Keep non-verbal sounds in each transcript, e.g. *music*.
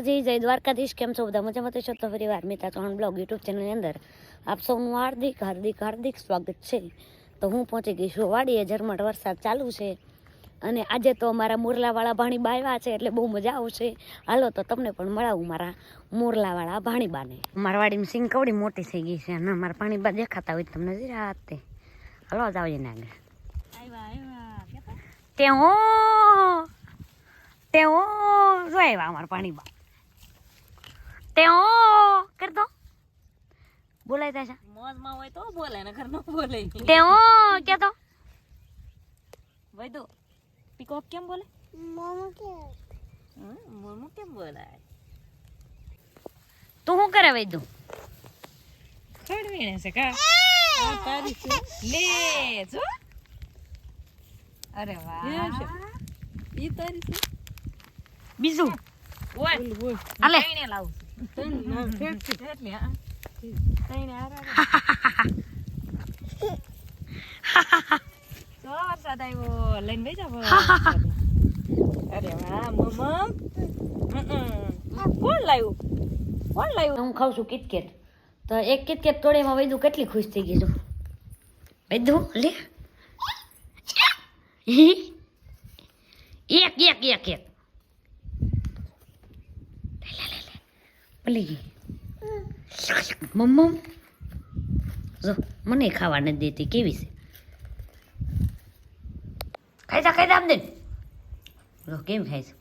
જી જય દ્વારકાધીશ કેમ છો બધા? મજામાં તો છો તો ફરી વાર મિતા ચૌહાણ બ્લોગ યુટ્યુબ ચેનલની અંદર. આપ સૌનું હાર્દિક હાર્દિક હાર્દિક સ્વાગત છે. તો હું પહોંચી ગઈ છું વાડીએ. ઝરમટ વરસાદ ચાલુ છે અને આજે તો મારા મોરલાવાળા ભાણી બાવ્યા છે એટલે બહુ મજા આવશે. હાલો તો તમને પણ મળાવું મારા મોરલાવાળા ભાણીબાને. મારા વાડીમાં સિંગ કવડી મોટી થઈ ગઈ છે અને મારા ભાણીબા દેખાતા હોય તમને જરા તે હાલો જ આવીએ ને આગળ. તે હો! જો આવ્યા અમારા ભાણીબા. તે હો કર દો. બોલાય તા મોજમાં હોય તો બોલે નકર ન બોલે તે કે તો વૈદો પીકોક કેમ બોલે? હમ, મોમો કેમ બોલાય? તું શું કરે વૈદો? ખડવીને છે કા? આ તારી છે. લે જો. અરે વાહ. ઈ તારી છે. બીજું. આલે લાવું વરસાદ આવ્યો લઈને બેજા અરે વાહ મમ્મ કોણ લાવ્યું કોણ લાવ્યું હું ખાઉં છું કિટકેટ. તો એક કિટકેટ તોડેમાં વૈદુ કેટલી ખુશ થઈ ગઈ છું? વૈદુ લે. એક એક એક એક લે, લે, લે, લે. મળી મમ્મ જો, મને ખાવા નથી દેતી, કેવી છે? ખાઈ જા ખાઈ જા આમ દે. કેમ ખાય છે.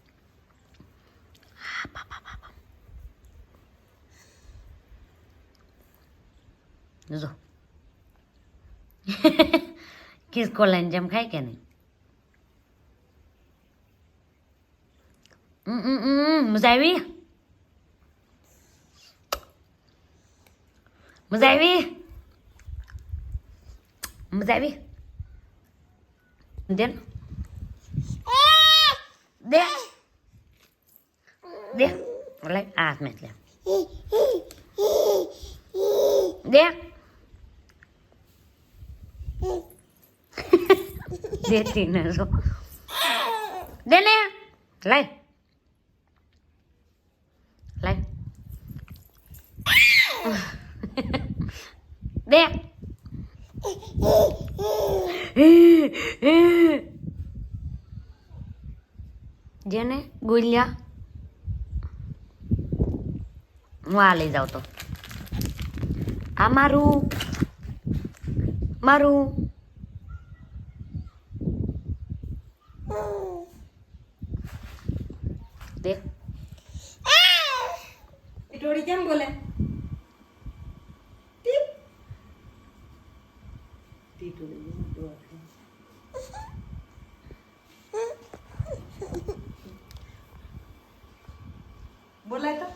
જો. કિસકો લાઈન જેમ ખાય કે નહીં? મજા આવી? મજા આવી મજા આવી દે. દે દે લે આ હાથમાં લે દે દેતી ન જો દે ને લાય લાય દે જેને ગુલિયા. હું આ લઈ જાઉં તો. આ મારું. મારું. દે કેમ બોલે? બોલાય તો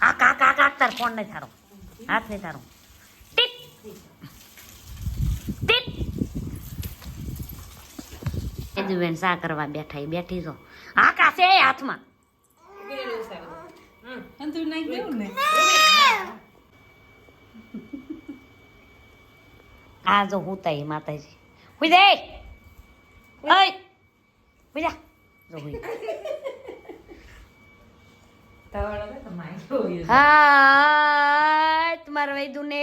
આ કા કા કા તાર ફોન નહીં થારો હાથ નહીં થારો ટીક ટીક એ બેન સા કરવા બેઠા બેઠી છો આકા છે હાથમાં. આ જો હું તઈ માતાજી. હુઈ દે ઓય. હુઈ જા. જો હુઈ. હાય તમારા વૈદુ ને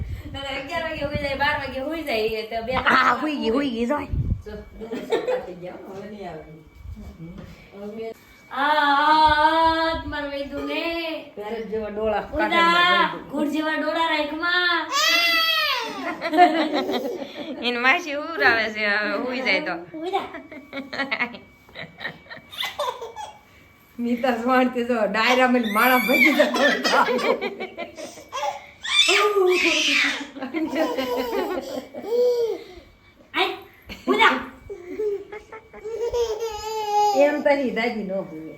11 વાગે હોઈ જાય 12 વાગે હોઈ જાય તો બે આ હુઈ ગઈ હુઈ ગઈ જોય. જો કાપી જાવ હવે નહીં આવે. આ તમારા વૈદુ ને. ત્યારે જેવા ડોળા ઉદા ઘોડ જેવા ડોળા રાખમાં એને માસી ઉરાવે છે હવે હુઈ જાય તો. મીતા સ્વાણથી જો ડાયરા મેલ માળા ભજી જતો *laughs* એમ તરી દાદી નો ભૂલે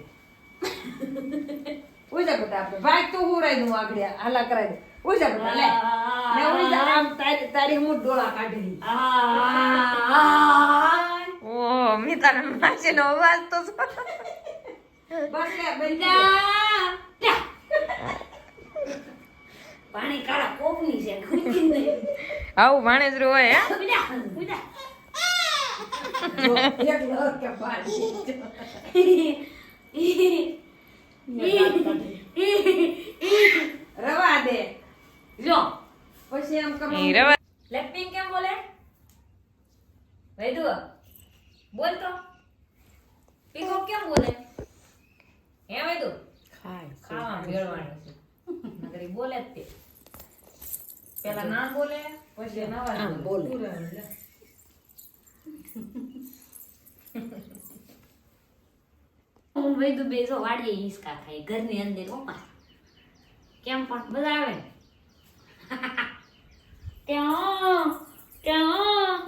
ઉજા બેટા આપણે. ભાગ તો હુરાઈ દઉં આગળ. હાલા કરાઈ દે. ઉજા બેટા લે. લે ઉજા આમ તારી તારી હું ડોળા કાઢી ઓ મીતાના માસીનો અવાજ તો બસ લે બંધા પાણી કાળા કોપની છે આવું માણસ હોય *laughs* રવા દે. જો પછી એમ કમ લેપિંગ કેમ બોલે? વૈદુ બોલ તો. પીકો કેમ બોલે? હે વૈદુ? ખાવા ભેળવાનું છે. નકર બોલે જ તે. પેલા ના બોલે પછી નવા બોલે. હું વૈદુ બે જો વાડીએ હિંચકા ખાય ઘરની અંદર ઓપા કેમ પણ બધા આવે? ત્યાં ત્યાં.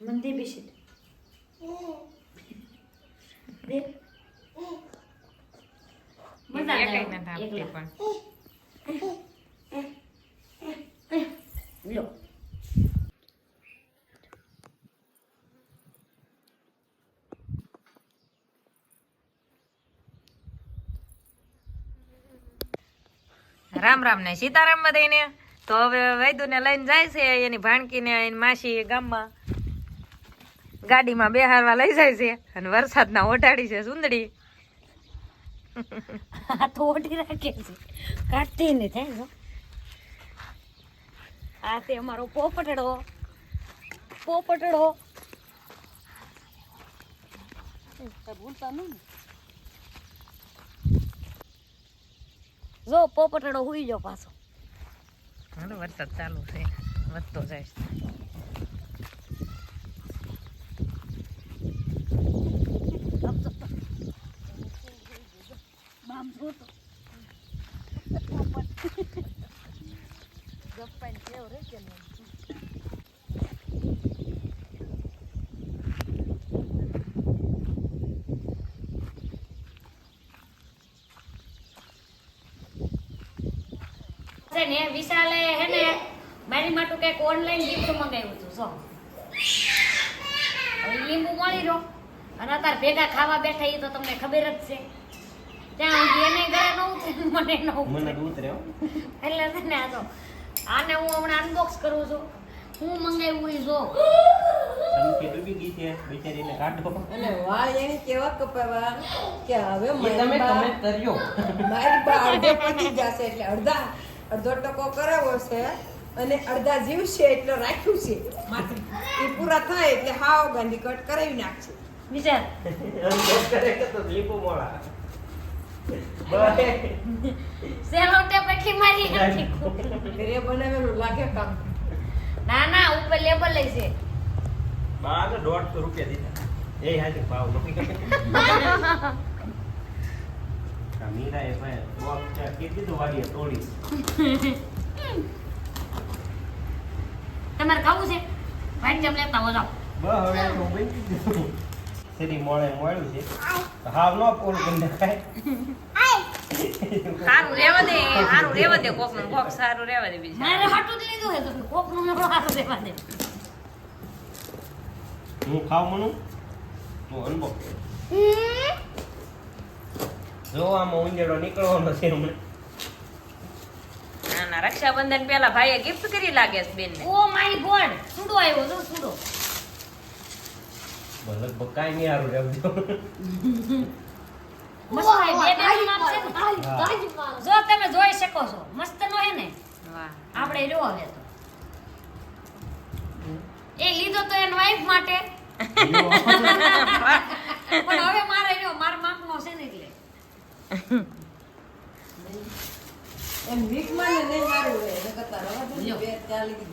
મંદિર બેસી. દે મજા આવે એકલા. રામ રામ ને સીતારામ બધાને તો હવે વૈદુને લઈને જાય છે એની ભાણકીને એની માસી ગામમાં. ગાડીમાં બેહારવા લઈ જાય છે અને વરસાદના ઓઢાડી છે સુંદડી. તો ઓઢી રાખે છે. કાઢતી નહીં થાય આ તે અમારો પોપટડો. પોપટડો. ભૂલતા નહીં જો, પોપટડો હુઈ જો પાછો. વરસાદ ચાલુ છે. વધતો જાય. છે ને વિશાલે હે ને મારી માટે કંઈક ઓનલાઈન ગિફ્ટ મંગાવ્યું હતું જો. લીંબુ મળી રહો અને અત્યારે ભેગા ખાવા બેઠા એ તો તમને ખબર જ છે. ત્યાં સુધી એને ઘરે ન ઉતરે મને ન મને તો ઉતરે એટલે છે ને આ તો આને હું હમણાં અનબોક્સ કરું છું. હું મંગાવ્યું એ જો. સંખ્યા ડૂબી ગઈ છે બિચારીને કાઢો અને વાળ એને કેવા કપાવા કે હવે એ તમે તમે કર્યો. મારી બા અડધો પતી જશે એટલે અડધા અડધો ટકો કરાવો છે અને અડધા જીવશે એટલે રાખ્યું છે માથે એ પૂરા થાય એટલે હાવ ગાંધી કટ કરાવી નાખશે. વિચાર ના ના ઉપર લેબલ લઈ છે. દોઢસો રૂપિયા દીધા. એ હાજર ભાવ નક્કી *laughs* ભાઈ બોક્સ વાડીએ તોડી. તમારે ખાવું છે? ભાઈ જમ લેતા હો જાવ બસ હવે હું બની ગયું સીધી મોળે મળ્યું છે? તો હાવ નો પોલ કરી નાખાય સારું રેવા દે સારું રેવા દે કોકનું *laughs* કોક સારું રેવા દે બીજું. મારે હાટું જ લીધું હે તો કોકનું સારું રેવા દે. હું ખાવ મનું? હું અનબોક્સ. જો આમાં ઉંદેડો નીકળવાનો છે હમણાં. ના ના રક્ષાબંધન પેલા ભાઈએ ગિફ્ટ કરી લાગે છે બેન ઓ માય ગોડ સુડો આવ્યો જો સુડો. લગભગ કાંઈ નહીં હારું રહેજો મસ્ત હે બે બે માપ છે જો તમે જોઈ શકો છો મસ્ત નો હે ને? વાહ. આપણે રહ્યો હવે તો. એ લીધો તો એન વાઈફ માટે. *laughs* પણ હવે મારે રહ્યો મારા માપનો છે ને એમ વીકમાં ને નહીં સારું રહે નકર તો રવા દે બે ચાર લીધી